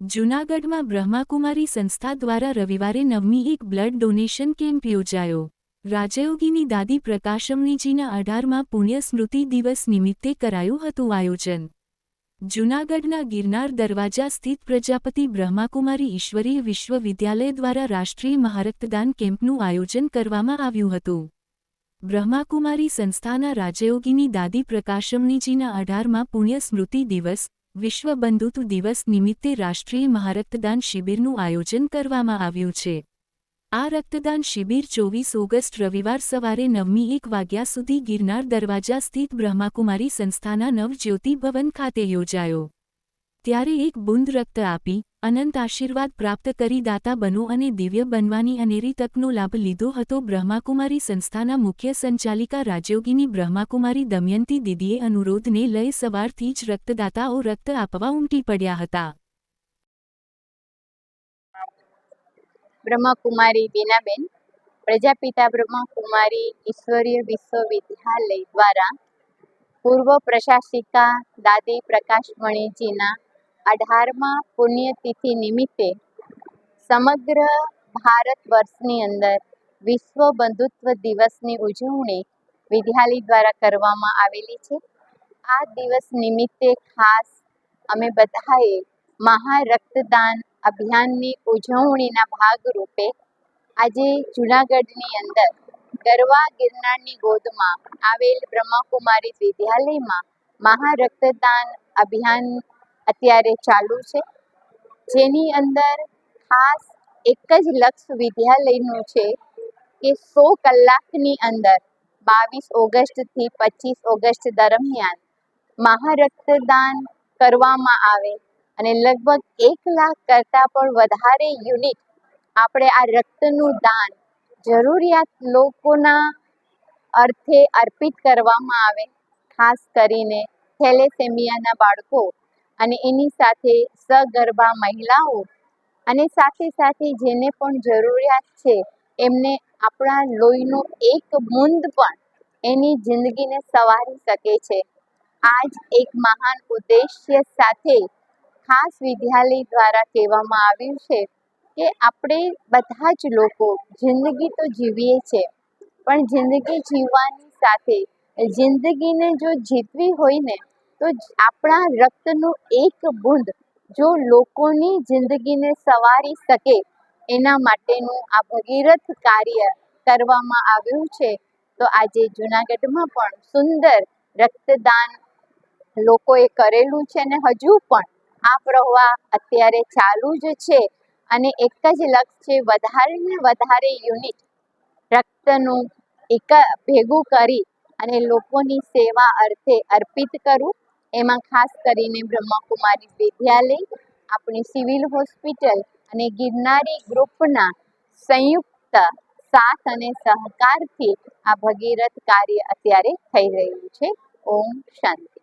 જૂનાગઢમાં બ્રહ્માકુમારી સંસ્થા દ્વારા રવિવારે નવમી એક બ્લડ ડોનેશન કેમ્પ યોજાયો. રાજયોગીની દાદી પ્રકાશમણીજીના અઢારમાં પુણ્ય સ્મૃતિ દિવસ નિમિત્તે કરાયું હતું આયોજન. જૂનાગઢના ગિરનાર દરવાજા સ્થિત પ્રજાપતિ બ્રહ્માકુમારી ઈશ્વરીય વિશ્વવિદ્યાલય દ્વારા રાષ્ટ્રીય મહારક્તદાન કેમ્પનું આયોજન કરવામાં આવ્યું હતું. બ્રહ્માકુમારી સંસ્થાના રાજયોગીની દાદી પ્રકાશમણીજીના અઢારમાં પુણ્ય સ્મૃતિ દિવસ વિશ્વ બંધુત્વ દિવસ નિમિત્તે રાષ્ટ્રીય મહારક્તદાન શિબિરનું આયોજન કરવામાં આવ્યું છે. આ રક્તદાન શિબિર ચોવીસ ઓગસ્ટ રવિવાર સવારે નવમી એક વાગ્યા સુધી ગિરનાર દરવાજા સ્થિત બ્રહ્માકુમારી સંસ્થાના નવજ્યોતિ ભવન ખાતે યોજાયો. ત્યારે એક બુંદ રક્ત આપી અનંત આશીર્વાદ પ્રાપ્ત કરી દાતા બનો અને દિવ્ય બનવાની અનેરી તકનો લાભ લીધો હતો બ્રહ્માકુમારી સંસ્થાના મુખ્ય સંચાલિકા રાજયોગીની બ્રહ્માકુમારી દમયંતી દીદીએ અનુરોધને લઈ સવારથી જ રક્તદાતાઓ રક્ત આપવા ઉમટી પડ્યા હતા. બ્રહ્માકુમારી બીનાબેન પ્રજાપિતા બ્રહ્માકુમારી ઈશ્વરીય વિશ્વવિદ્યાલય દ્વારા પૂર્વ પ્રશાસિકા દાદી પ્રકાશમણીજીના અઢારમા પુણ્યતિથિ નિમિત્તે સમગ્ર ભારત વર્ષની અંદર વિશ્વ બંધુત્વ દિવસની ઉજવણી વિદ્યાલય દ્વારા કરવામાં આવેલી છે. આ દિવસ નિમિત્તે ખાસ અમે બધાએ મહા અભિયાનની ઉજવણીના ભાગરૂપે આજે જૂનાગઢની અંદર ગરવા ગિરનારની ગોદમાં આવેલ બ્રહ્માકુમારી વિદ્યાલયમાં મહા રક્તદાન અભિયાન અત્યારે ચાલુ છે. જેની અંદર ખાસ એક જ લક્ષ્ય વિદ્યાલયનું છે કે સો કલાકની અંદર બાવીસ ઓગસ્ટથી પચીસ ઓગસ્ટ દરમિયાન મહારક્તદાન કરવામાં આવે અને લગભગ એક લાખ કરતાં પણ વધારે યુનિટ આપણે આ રક્તનું દાન જરૂરિયાત લોકોના અર્થે અર્પિત કરવામાં આવે. ખાસ કરીને થેલેસેમિયાના બાળકો અને એની સાથે સગર્ભા મહિલાઓ અને સાથે સાથે જેને પણ જરૂરિયાત છે, એમને આપણા લોહીનો એક બુંદ પણ એની જિંદગીને સવારી શકે છે. આ જ એક મહાન ઉદ્દેશ્ય સાથે ખાસ વિદ્યાલય દ્વારા કહેવામાં આવ્યું છે કે આપણે બધા જ લોકો જિંદગી તો જીવીએ છે, પણ જિંદગી જીવવાની સાથે જિંદગીને જો જીતવી હોય ને તો આપણા રક્તનું એક બુંદ જો લોકોની જિંદગીને સવારી શકે, એના માટેનું આ ભગીરથ કાર્ય કરવામાં આવ્યું છે, તો આજે જૂનાગઢમાં પણ સુંદર રક્તદાન લોકોએ કરેલું છે ને હજુ પણ આ પ્રવાહ અત્યારે ચાલુ જ છે અને એક જ લક્ષ્ય છે વધારે ને વધારે યુનિટ રક્તનું એક ભેગું કરી અને લોકોની સેવા અર્થે અર્પિત કરું એમાં ખાસ કરીને બ્રહ્મકુમારી વિદ્યાલય, આપણી સિવિલ હોસ્પિટલ અને ગિરનારી ગ્રુપના સંયુક્ત સાથ અને સહકારથી આ ભગીરથ કાર્ય અત્યારે થઈ રહ્યું છે. ઓમ શાંતિ.